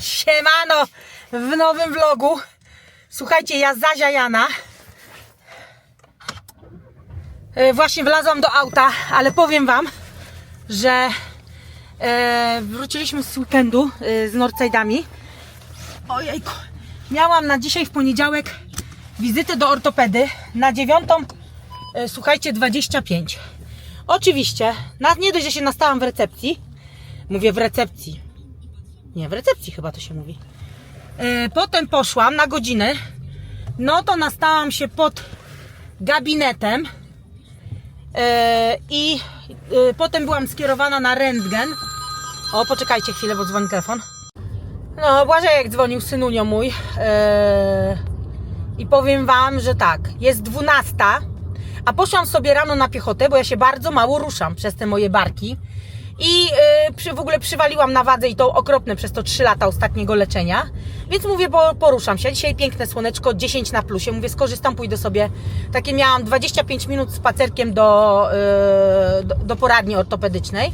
Siemano w nowym vlogu. Słuchajcie, ja Zazia Jana. E, Właśnie wlazłam do auta, ale powiem wam, że e, wróciliśmy z weekendu e, z Northside'ami. Ojejku. Miałam na dzisiaj w poniedziałek wizytę do ortopedy na dziewiątą, słuchajcie, 25. Oczywiście, na, nie dość, że się nastałam w recepcji, mówię w recepcji, nie, w recepcji chyba to się mówi. E, Potem poszłam na godzinę. No to nastałam się pod gabinetem. E, I e, potem byłam skierowana na rentgen. O, poczekajcie chwilę, bo dzwoni telefon. No, Błażejek dzwonił, synunio mój. I powiem wam, że tak, jest 12, a poszłam sobie rano na piechotę, bo ja się bardzo mało ruszam przez te moje barki. I y, przy, w ogóle przywaliłam na wadze i to okropne przez to 3 lata ostatniego leczenia. Więc mówię, bo poruszam się. Dzisiaj piękne słoneczko, 10 na plusie. Mówię, skorzystam, pójdę sobie. Takie miałam 25 minut spacerkiem do, y, do, do poradni ortopedycznej.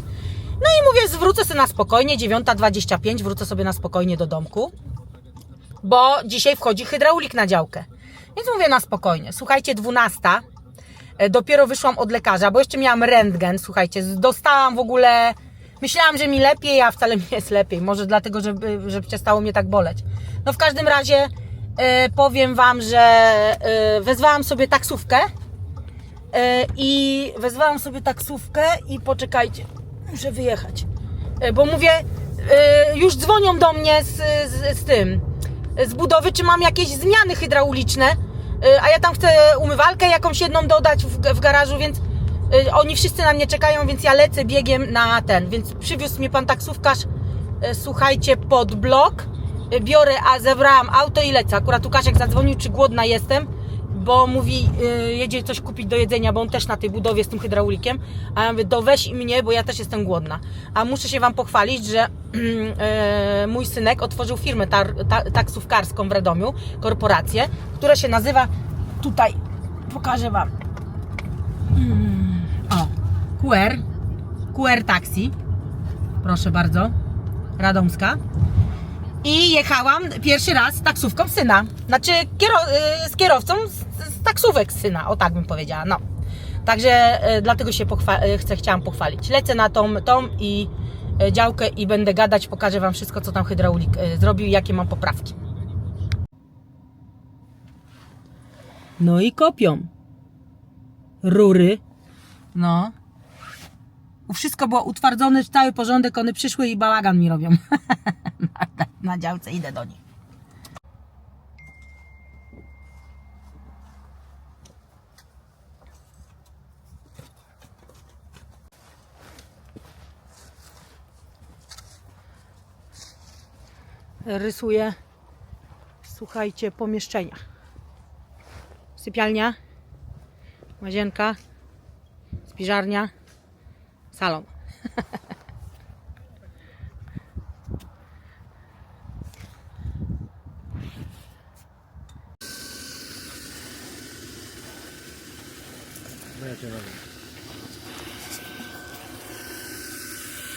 No i mówię, zwrócę sobie na spokojnie, 9.25, wrócę sobie na spokojnie do domku. Bo dzisiaj wchodzi hydraulik na działkę. Więc mówię na spokojnie. Słuchajcie, 12. E, Dopiero wyszłam od lekarza, bo jeszcze miałam rentgen, słuchajcie, dostałam w ogóle, myślałam, że mi lepiej, a wcale mi jest lepiej, może dlatego, żeby, żeby przestało mnie tak boleć. No w każdym razie e, powiem Wam, że e, wezwałam sobie taksówkę i wezwałam sobie taksówkę i poczekajcie, muszę wyjechać, bo mówię, już dzwonią do mnie z, z, z tym, z budowy, czy mam jakieś zmiany hydrauliczne, a ja tam chcę umywalkę jakąś jedną dodać w, w garażu, więc y, oni wszyscy na mnie czekają, więc ja lecę biegiem na ten, więc przywiózł mnie pan taksówkarz, y, słuchajcie, pod blok, y, biorę, a zebrałam auto i lecę. Akurat Łukaszek zadzwonił, czy głodna jestem, bo mówi, y, jedzie coś kupić do jedzenia, bo on też na tej budowie z tym hydraulikiem, a ja mówię, doweź i mnie, bo ja też jestem głodna. A muszę się Wam pochwalić, że y, mój synek otworzył firmę ta, taksówkarską w Radomiu, korporację, która się nazywa, tutaj pokażę Wam, Mm, o, QR, QR Taxi, proszę bardzo, Radomska. I jechałam pierwszy raz taksówką syna. Znaczy kiero, y, z kierowcą taksówek syna, o tak bym powiedziała. No. Także y, dlatego się pochwa- y, chcę, chciałam pochwalić. Lecę na tą, tą i y, działkę i będę gadać, pokażę Wam wszystko, co tam hydraulik y, zrobił jakie mam poprawki. No i kopią. Rury. No. Wszystko było utwardzone, cały porządek, one przyszły i bałagan mi robią. na, na działce idę do nich. Rysuję, słuchajcie, pomieszczenia. Sypialnia, łazienka, spiżarnia, salon.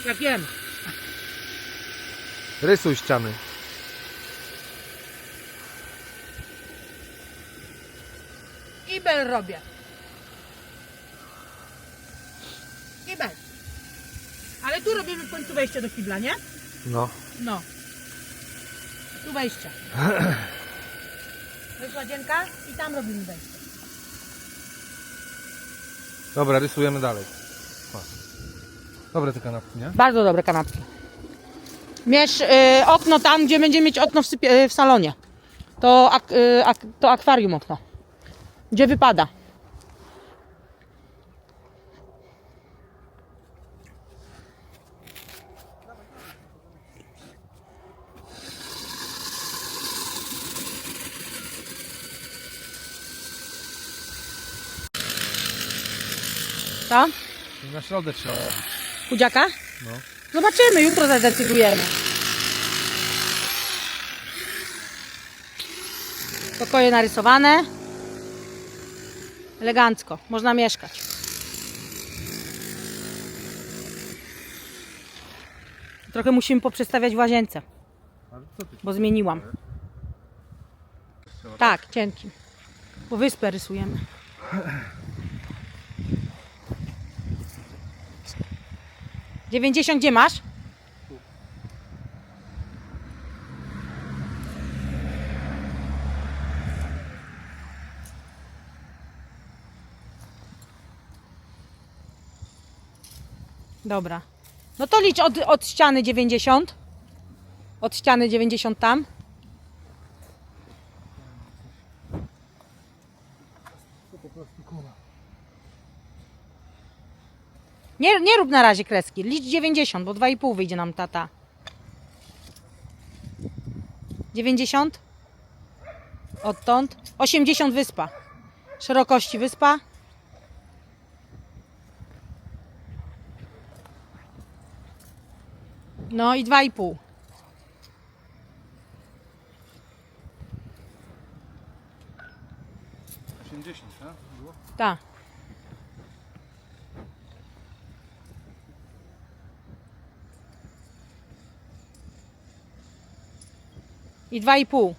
Ja wiem. Rysuj ściany. Kibel robię. Kibel. Ale tu robimy w końcu wejście do kibla, nie? No. No. Tu wejście. To jest łazienka i tam robimy wejście. Dobra, rysujemy dalej. O. Dobre te kanapki, nie? Bardzo dobre kanapki. Mierz y, okno tam, gdzie będziemy mieć okno w, sypie, y, w salonie. To, ak, y, ak, to akwarium okno. Gdzie wypada. Co? Na środek trzeba. Chudziaka? No. Zobaczymy, jutro zadecydujemy. Pokoje narysowane. Elegancko, można mieszkać. Trochę musimy poprzestawiać w łazience. Bo zmieniłam. Tak, cienkim. Bo wyspę rysujemy. Dziewięćdziesiąt gdzie masz? Dobra. No to licz od, od ściany 90. Od ściany 90 tam. Nie, nie rób na razie kreski. Licz 90, bo 2,5 wyjdzie nam tata. 90. Odtąd. 80 wyspa. Szerokości wyspa. No i 2,5. Osiemdziesiąt, tak? Było? Tak. I dwa i pół.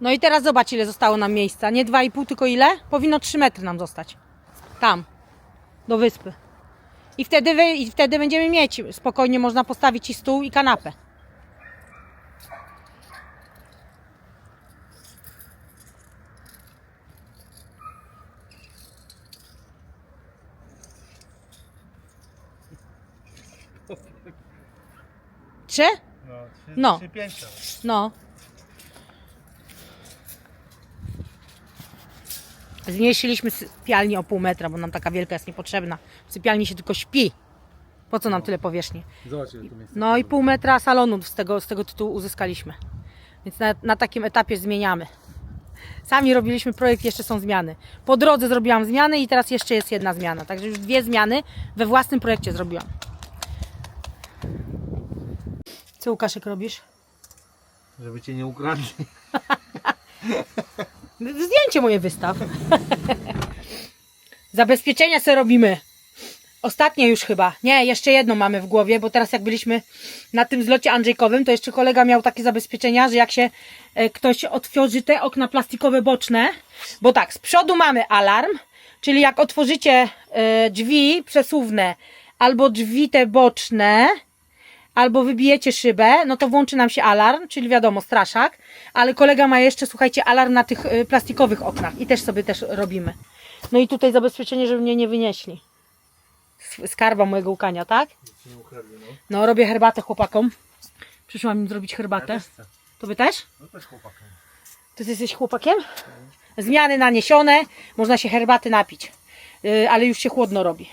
No i teraz. No zobacz ile zostało nam miejsca. Nie dwa i pół, tylko ile? Powinno 3 metry nam zostać. Tam. Do wyspy. I wtedy, wy, I wtedy będziemy mieć. Spokojnie można postawić i stół i kanapę. Trzy? No, trzy, No. trzy pięcia. No. Zmniejszyliśmy sypialnię o pół metra, bo nam taka wielka jest niepotrzebna. W sypialni się tylko śpi. Po co nam tyle powierzchni? No i pół metra salonu z tego, z tego tytułu uzyskaliśmy. Więc na, na takim etapie zmieniamy. Sami robiliśmy projekt, jeszcze są zmiany. Po drodze zrobiłam zmiany i teraz jeszcze jest jedna zmiana. Także już dwie zmiany we własnym projekcie zrobiłam. Co Łukaszek robisz? Żeby cię nie ukradli. Zdjęcie moje wystaw. Zabezpieczenia sobie robimy. Ostatnie już chyba. Nie, jeszcze jedno mamy w głowie, bo teraz jak byliśmy na tym zlocie Andrzejkowym, to jeszcze kolega miał takie zabezpieczenia, że jak się e, ktoś otworzy te okna plastikowe boczne, bo tak, z przodu mamy alarm, czyli jak otworzycie e, drzwi przesuwne albo drzwi te boczne, albo wybijecie szybę, no to włączy nam się alarm, czyli wiadomo, straszak, ale kolega ma jeszcze, słuchajcie, alarm na tych y, plastikowych oknach i też sobie też robimy. No i tutaj zabezpieczenie, żeby mnie nie wynieśli. Skarba mojego łukania, tak? No. No, robię herbatę chłopakom. Przyszłam im zrobić herbatę. chcę. To wy też? No też chłopakiem. To ty jesteś chłopakiem? Zmiany naniesione, można się herbaty napić. Yy, ale już się chłodno robi.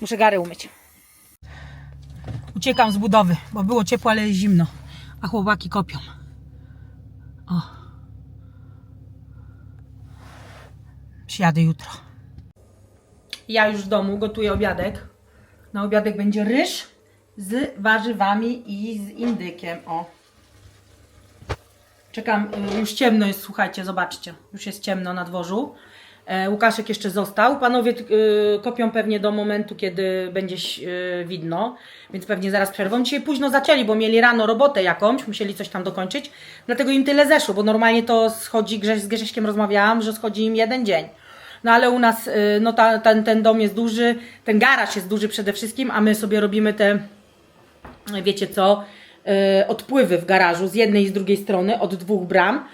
Muszę gary umyć. Uciekam z budowy, bo było ciepło, ale jest zimno. A chłopaki kopią. O. Przyjadę jutro. Ja już w domu gotuję obiadek. Na obiadek będzie ryż z warzywami i z indykiem. O. Czekam, y, już ciemno jest, słuchajcie, zobaczcie. Już jest ciemno na dworzu. E, Łukaszek jeszcze został. Panowie y, kopią pewnie do momentu, kiedy będzie y, widno, więc pewnie zaraz przerwą. Dzisiaj późno zaczęli, bo mieli rano robotę jakąś, musieli coś tam dokończyć, dlatego im tyle zeszło, bo normalnie to schodzi, z Grześkiem rozmawiałam, że schodzi im jeden dzień. No ale u nas y, no, ta, ten, ten dom jest duży, ten garaż jest duży przede wszystkim, a my sobie robimy te wiecie co, odpływy w garażu z jednej i z drugiej strony, od dwóch bram,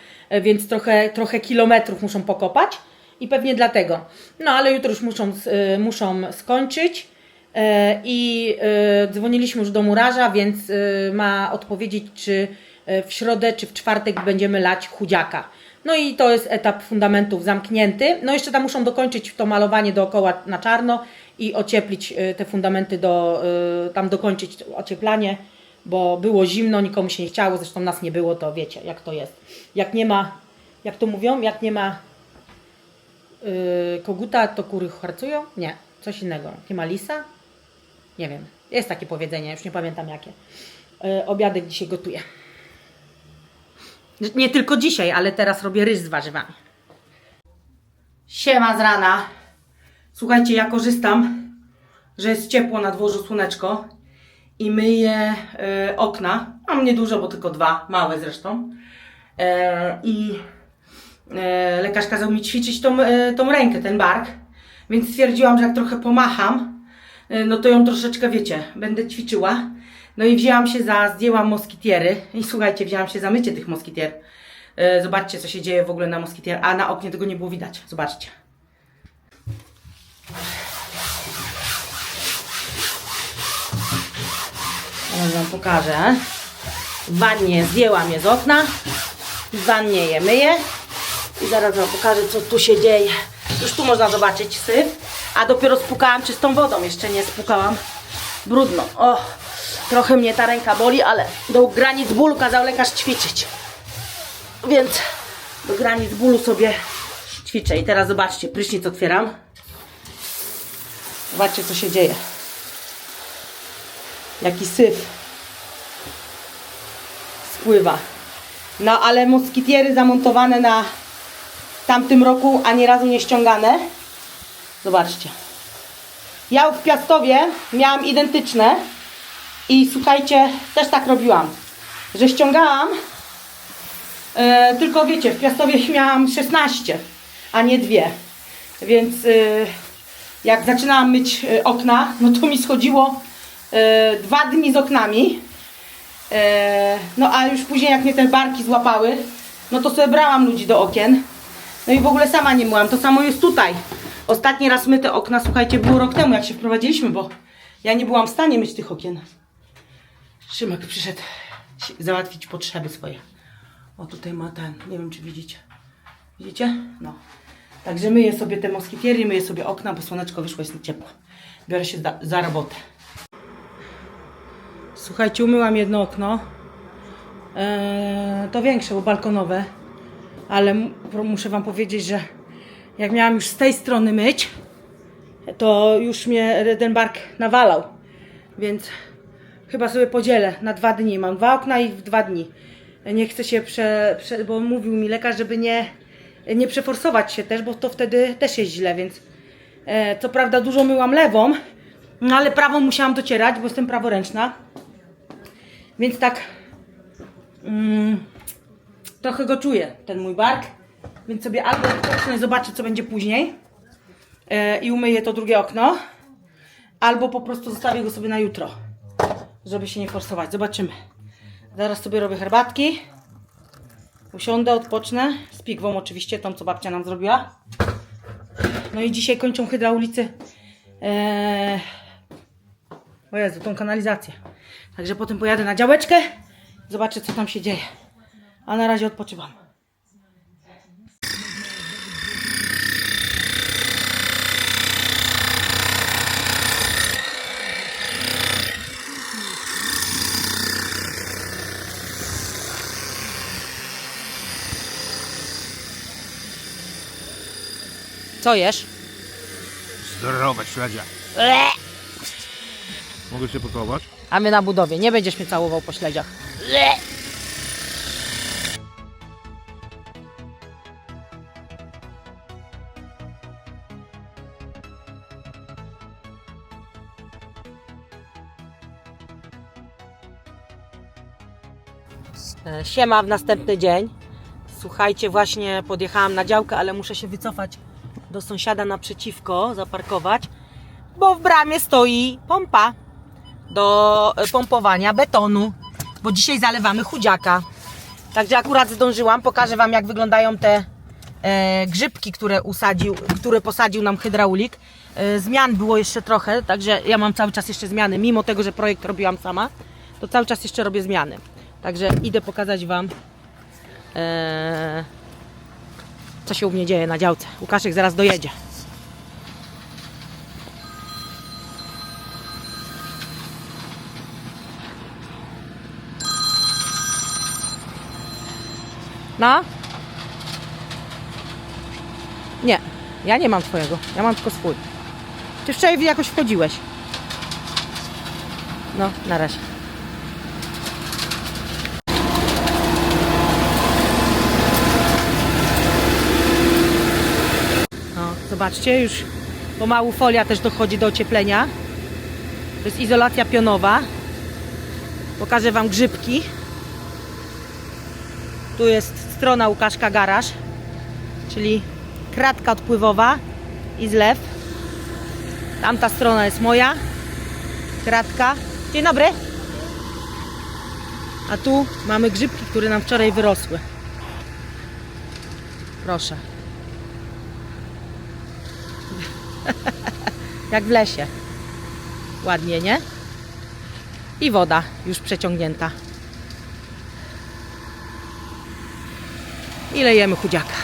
więc trochę, trochę kilometrów muszą pokopać i pewnie dlatego. No ale jutro już muszą, e, muszą skończyć e, i e, dzwoniliśmy już do murarza, więc e, ma odpowiedzieć, czy w środę, czy w czwartek będziemy lać chudziaka. No i to jest etap fundamentów zamknięty. No jeszcze tam muszą dokończyć to malowanie dookoła na czarno i ocieplić y, te fundamenty do, y, tam dokończyć ocieplanie bo było zimno, nikomu się nie chciało, zresztą nas nie było, to wiecie, jak to jest. Jak nie ma, jak to mówią, jak nie ma yy, koguta, to kury harcują? Nie, coś innego. Nie ma lisa? Nie wiem. Jest takie powiedzenie, już nie pamiętam jakie. Yy, obiadek dzisiaj gotuję. Nie tylko dzisiaj, ale teraz robię ryż z warzywami. Siema z rana. Słuchajcie, ja korzystam, że jest ciepło na dworzu, słoneczko i myję e, okna. Mam niedużo, bo tylko dwa, małe zresztą. E, I lekarz kazał mi ćwiczyć tą, e, tą rękę, ten bark, więc stwierdziłam, że jak trochę pomacham, e, no to ją troszeczkę, wiecie, będę ćwiczyła. No i wzięłam się za, zdjęłam moskitiery i słuchajcie, wzięłam się za mycie tych moskitier. E, Zobaczcie, co się dzieje w ogóle na moskitier, a na oknie tego nie było widać. Zobaczcie. Teraz Wam pokażę. W wannie zdjęłam je z okna. W wannie je myję. I zaraz Wam pokażę, co tu się dzieje. Już tu można zobaczyć syf. A dopiero spukałam czystą wodą. Jeszcze nie spukałam brudną. O, trochę mnie ta ręka boli, ale do granic bólu kazał lekarz ćwiczyć. Więc do granic bólu sobie ćwiczę. I teraz zobaczcie, prysznic otwieram. Zobaczcie, co się dzieje. Jaki syf spływa. No ale moskitiery zamontowane na tamtym roku, ani razu nie ściągane. Zobaczcie. Ja w Piastowie miałam identyczne i słuchajcie, też tak robiłam, że ściągałam, e, tylko wiecie, w Piastowie miałam 16, a nie dwie. Więc e, jak zaczynałam myć e, okna, no to mi schodziło dwa dni z oknami. No a już później jak mnie te barki złapały, no to sobie brałam ludzi do okien. No i w ogóle sama nie myłam. To samo jest tutaj. Ostatni raz myte okna, słuchajcie, było rok temu, jak się wprowadziliśmy, bo ja nie byłam w stanie myć tych okien. Szymek przyszedł załatwić potrzeby swoje. O, tutaj ma ten, nie wiem czy widzicie. Widzicie? No. Także myję sobie te moskitiery, myję sobie okna, bo słoneczko wyszło, jest ciepło. Biorę się za, za robotę. Słuchajcie, umyłam jedno okno. Eee, to większe, bo balkonowe. Ale mu- muszę Wam powiedzieć, że jak miałam już z tej strony myć, to już mnie ten bark nawalał. Więc chyba sobie podzielę na dwa dni. Mam dwa okna i w dwa dni. Nie chcę się prze, prze bo mówił mi lekarz, żeby nie, nie przeforsować się też, bo to wtedy też jest źle, więc e, co prawda dużo myłam lewą, no ale prawą musiałam docierać, bo jestem praworęczna. Więc tak mm, trochę go czuję, ten mój bark. Więc sobie albo odpocznę, zobaczę co będzie później e, i umyję to drugie okno, albo po prostu zostawię go sobie na jutro, żeby się nie forsować. Zobaczymy. Zaraz sobie robię herbatki. Usiądę, odpocznę. Z pigwą oczywiście, tą co babcia nam zrobiła. No i dzisiaj kończą hydraulicy e, o Jezu, tą kanalizację. Także potem pojadę na działeczkę, zobaczę co tam się dzieje. A na razie odpoczywam. Co jesz? Zdrowe śledzia. Mogę się pocałować? A my na budowie. Nie będziesz mnie całował po śledziach. Siema w następny dzień. Słuchajcie, właśnie podjechałam na działkę, ale muszę się wycofać do sąsiada naprzeciwko, zaparkować, bo w bramie stoi pompa do e, pompowania betonu, bo dzisiaj zalewamy chudziaka. Także akurat zdążyłam, pokażę Wam jak wyglądają te e, grzybki, które usadził, które posadził nam hydraulik. E, zmian było jeszcze trochę, także ja mam cały czas jeszcze zmiany, mimo tego, że projekt robiłam sama, to cały czas jeszcze robię zmiany. Także idę pokazać Wam, e, co się u mnie dzieje na działce. Łukaszek zaraz dojedzie. No? Nie, ja nie mam twojego. Ja mam tylko swój. Ty wczoraj jakoś wchodziłeś. No, na razie. Zobaczcie, już pomału folia też dochodzi do ocieplenia. To jest izolacja pionowa. Pokażę Wam grzybki. Tu jest strona Łukaszka Garaż, czyli kratka odpływowa i zlew. Tamta strona jest moja. Kratka. Dzień dobry. A tu mamy grzybki, które nam wczoraj wyrosły. Proszę. Jak w lesie. Ładnie, nie? I woda już przeciągnięta. I lejemy chudziaka.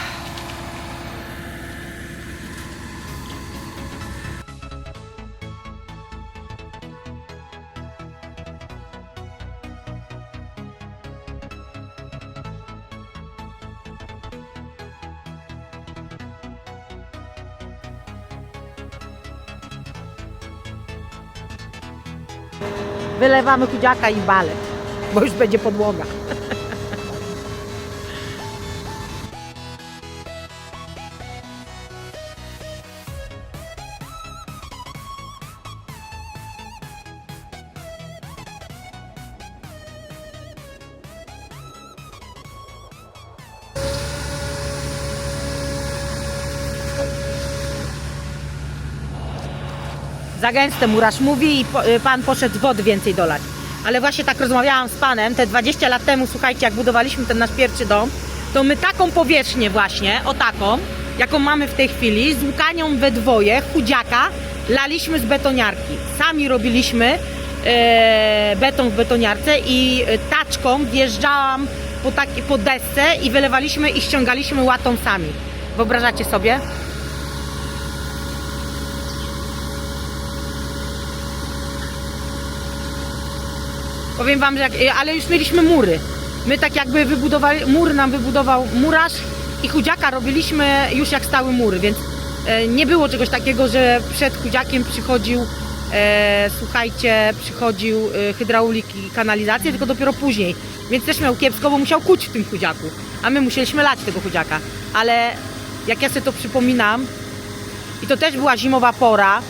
Wylewamy chudziaka i balet, bo już będzie podłoga. Za gęste murarz mówi i y, pan poszedł wody więcej dolać. Ale właśnie tak rozmawiałam z panem te 20 lat temu, słuchajcie, jak budowaliśmy ten nasz pierwszy dom, to my taką powierzchnię właśnie, o taką, jaką mamy w tej chwili, z łukanią we dwoje, chudziaka, laliśmy z betoniarki. Sami robiliśmy e, beton w betoniarce i taczką wjeżdżałam po, taki, po desce i wylewaliśmy i ściągaliśmy łatą sami. Wyobrażacie sobie? Powiem wam, że jak, e, ale już mieliśmy mury. My tak jakby wybudowali, mur nam wybudował murarz i chudziaka robiliśmy już jak stały mury, więc e, nie było czegoś takiego, że przed chudziakiem przychodził, e, słuchajcie, przychodził e, hydraulik i kanalizację, tylko dopiero później. Więc też miał kiepsko, bo musiał kuć w tym chudziaku, a my musieliśmy lać tego chudziaka. Ale jak ja sobie to przypominam, i to też była zimowa pora,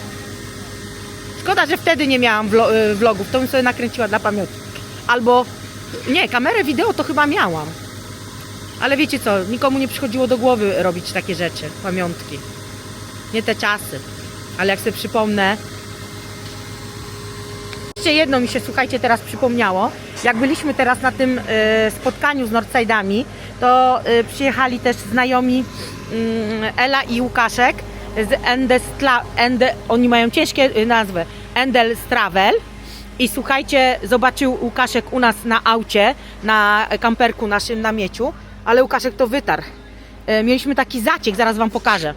Szkoda, że wtedy nie miałam y, vlogów, to bym sobie nakręciła dla pamiątki. Albo, nie, kamerę wideo to chyba miałam. Ale wiecie co, nikomu nie przychodziło do głowy robić takie rzeczy, pamiątki. Nie te czasy. Ale jak sobie przypomnę... Jeszcze jedno mi się, słuchajcie, teraz przypomniało. Jak byliśmy teraz na tym y, spotkaniu z Northside'ami, to y, przyjechali też znajomi mm, Ela i Łukaszek z Endestla, Ende, oni mają ciężkie y, nazwy, Endel Travel. I słuchajcie, zobaczył Łukaszek u nas na aucie, na kamperku naszym namieciu, ale Łukaszek to wytarł. E, Mieliśmy taki zaciek, zaraz wam pokażę.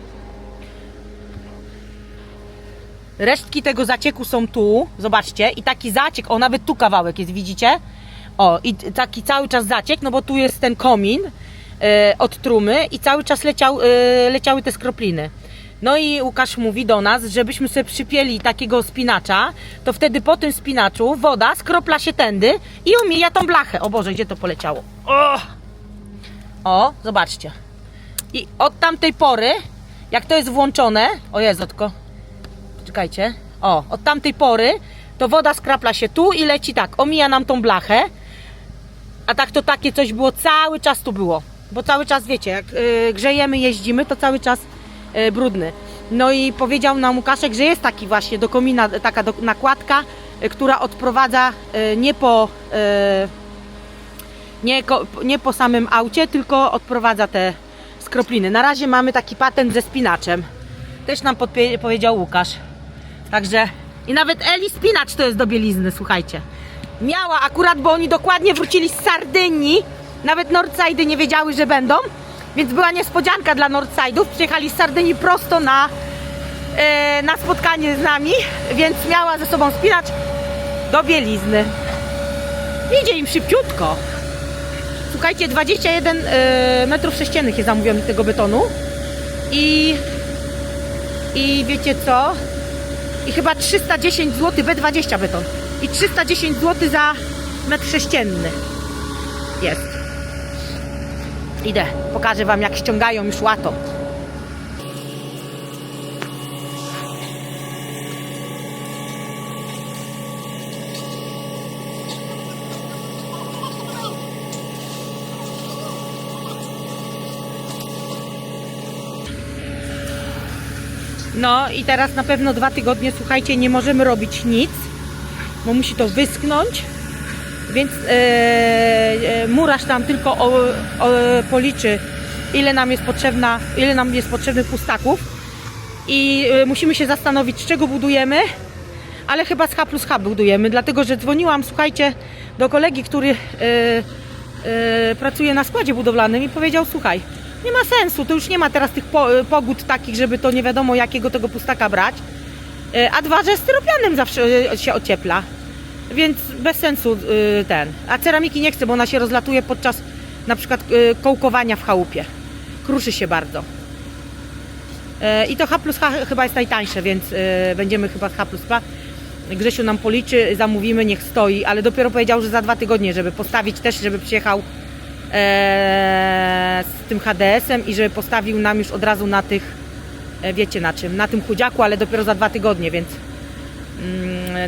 Resztki tego zacieku są tu, zobaczcie, i taki zaciek, o nawet tu kawałek jest, widzicie? O, i taki cały czas zaciek, no bo tu jest ten komin e, od trumy i cały czas leciał, e, leciały te skropliny. No i Łukasz mówi do nas, żebyśmy sobie przypieli takiego spinacza, to wtedy po tym spinaczu woda skropla się tędy i omija tą blachę. O Boże, gdzie to poleciało? O, o zobaczcie. I od tamtej pory, jak to jest włączone, o Jezotko, czekajcie, o, od tamtej pory to woda skrapla się tu i leci tak, omija nam tą blachę, a tak to takie coś było, cały czas tu było, bo cały czas wiecie, jak y, grzejemy, jeździmy, to cały czas brudny. No i powiedział nam Łukaszek, że jest taki właśnie do komina taka do, nakładka, y, która odprowadza y, nie po nie, nie po samym aucie, tylko odprowadza te skropliny. Na razie mamy taki patent ze spinaczem. Też nam powiedział Łukasz. Także i nawet Eli spinacz to jest do bielizny, słuchajcie. Miała akurat, bo oni dokładnie wrócili z Sardynii. Nawet Northside'y nie wiedziały, że będą. Więc była niespodzianka dla Northside'ów. Przyjechali z Sardynii prosto na, e, na spotkanie z nami, więc miała ze sobą spinacz do bielizny. Idzie im szybciutko. Słuchajcie, 21 e, metrów sześciennych jest zamówiony tego betonu. I, I wiecie co? I chyba 310 zł, B20 beton. I 310 zł za metr sześcienny jest. Idę, pokażę Wam jak ściągają już łato. No i teraz na pewno dwa tygodnie, słuchajcie, nie możemy robić nic, bo musi to wyschnąć. Więc e, e, murarz tam tylko o, o, policzy, ile nam jest potrzebna, ile nam jest potrzebnych pustaków. I e, musimy się zastanowić, z czego budujemy, ale chyba z H plus H budujemy, dlatego że dzwoniłam, słuchajcie, do kolegi, który e, e, pracuje na składzie budowlanym i powiedział, słuchaj, nie ma sensu, to już nie ma teraz tych po, pogód takich, żeby to nie wiadomo jakiego tego pustaka brać. E, A dwa, że styropianem zawsze e, się ociepla. Więc bez sensu y, ten. A ceramiki nie chcę, bo ona się rozlatuje podczas na przykład y, kołkowania w chałupie. Kruszy się bardzo. E, I to H plus H chyba jest najtańsze, więc y, będziemy chyba H plus H. Grzesiu nam policzy, zamówimy, niech stoi, ale dopiero powiedział, że za dwa tygodnie, żeby postawić też, żeby przyjechał e, z tym HDS-em i żeby postawił nam już od razu na tych, e, wiecie na czym, na tym chudziaku, ale dopiero za dwa tygodnie, więc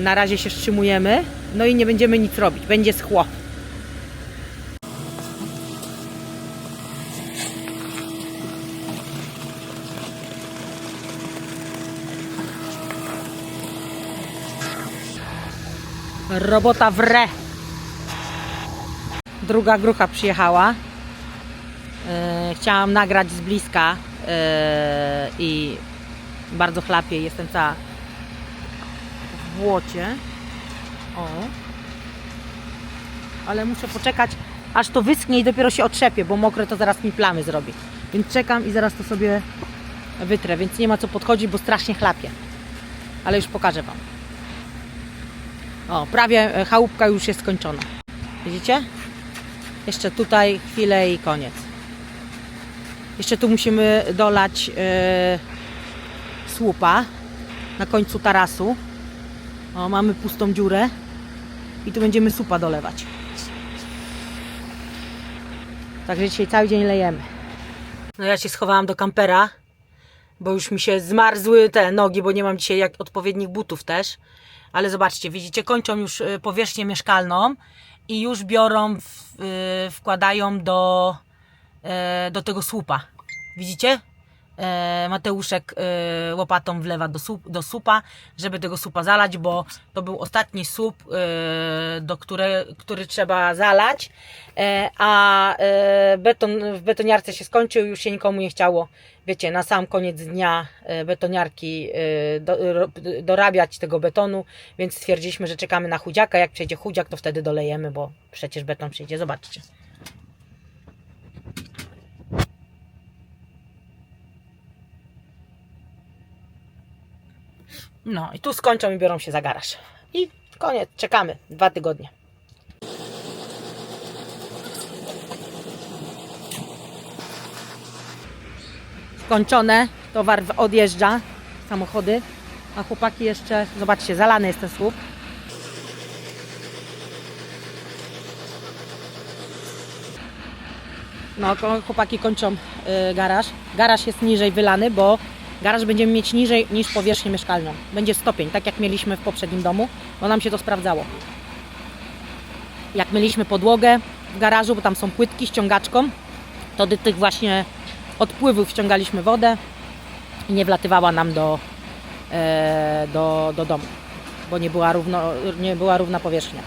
na razie się wstrzymujemy, no i nie będziemy nic robić, będzie schło. Robota wre. Druga grucha przyjechała. E, Chciałam nagrać z bliska e, i bardzo chlapię, jestem cała błocie. O. Ale muszę poczekać, aż to wyschnie i dopiero się otrzepie, bo mokre to zaraz mi plamy zrobi. Więc czekam i zaraz to sobie wytrę, więc nie ma co podchodzić, bo strasznie chlapie. Ale już pokażę Wam. O, prawie e, chałupka już jest skończona. Widzicie? Jeszcze tutaj chwilę i koniec. Jeszcze tu musimy dolać e, słupa na końcu tarasu. O, mamy pustą dziurę i tu będziemy supa dolewać. Także dzisiaj cały dzień lejemy. No ja się schowałam do kampera, bo już mi się zmarzły te nogi, bo nie mam dzisiaj jak odpowiednich butów też. Ale zobaczcie, widzicie, kończą już y, powierzchnię mieszkalną i już biorą, w, y, wkładają do, e, do tego słupa. Widzicie? E, Mateuszek e, łopatą wlewa do, sup, do supa, żeby tego supa zalać, bo to był ostatni sup, e, do które, który trzeba zalać, a beton w betoniarce się skończył, już się nikomu nie chciało, wiecie, na sam koniec dnia betoniarki dorabiać tego betonu, więc stwierdziliśmy, że czekamy na chudziaka, jak przejdzie chudziak, to wtedy dolejemy, bo przecież beton przyjdzie, zobaczcie. No i tu skończą i biorą się za garaż. I koniec, czekamy. Dwa tygodnie. Skończone, towar odjeżdża, samochody, a chłopaki jeszcze, zobaczcie, zalany jest ten słup. No, chłopaki kończą y, garaż. Garaż jest niżej wylany, bo garaż będziemy mieć niżej niż powierzchnię mieszkalną. Będzie stopień, tak jak mieliśmy w poprzednim domu, bo nam się to sprawdzało. Jak mieliśmy podłogę w garażu, bo tam są płytki ściągaczką, to do tych właśnie odpływów ściągaliśmy wodę i nie wlatywała nam do, e, do, do domu, bo nie była, równo, nie była równa powierzchnia.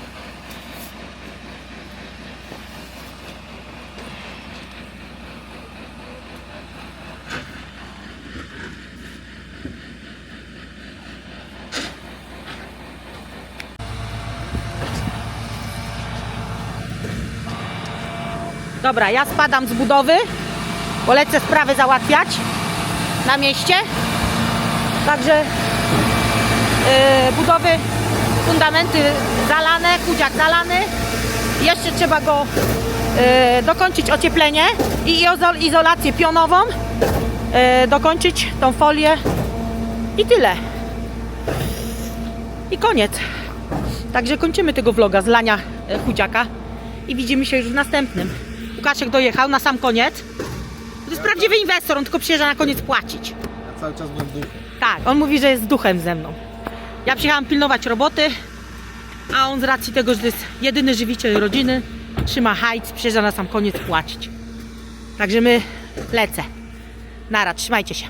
Dobra, ja spadam z budowy, bo lecę sprawy załatwiać na mieście. Także yy, budowy, fundamenty zalane, kudziak zalany. Jeszcze trzeba go e, dokończyć ocieplenie i izo- izolację pionową, e, dokończyć tą folię i tyle. I koniec. Także kończymy tego vloga z lania chudziaka i widzimy się już w następnym. Łukaszek dojechał na sam koniec. To jest prawdziwy inwestor, on tylko przyjeżdża na koniec płacić. Ja cały czas byłem duchem. Tak, on mówi, że jest duchem ze mną. Ja przyjechałam pilnować roboty, a on z racji tego, że to jest jedyny żywiciel rodziny, trzyma hajc, przyjeżdża na sam koniec płacić. Także my lecę. Nara, trzymajcie się.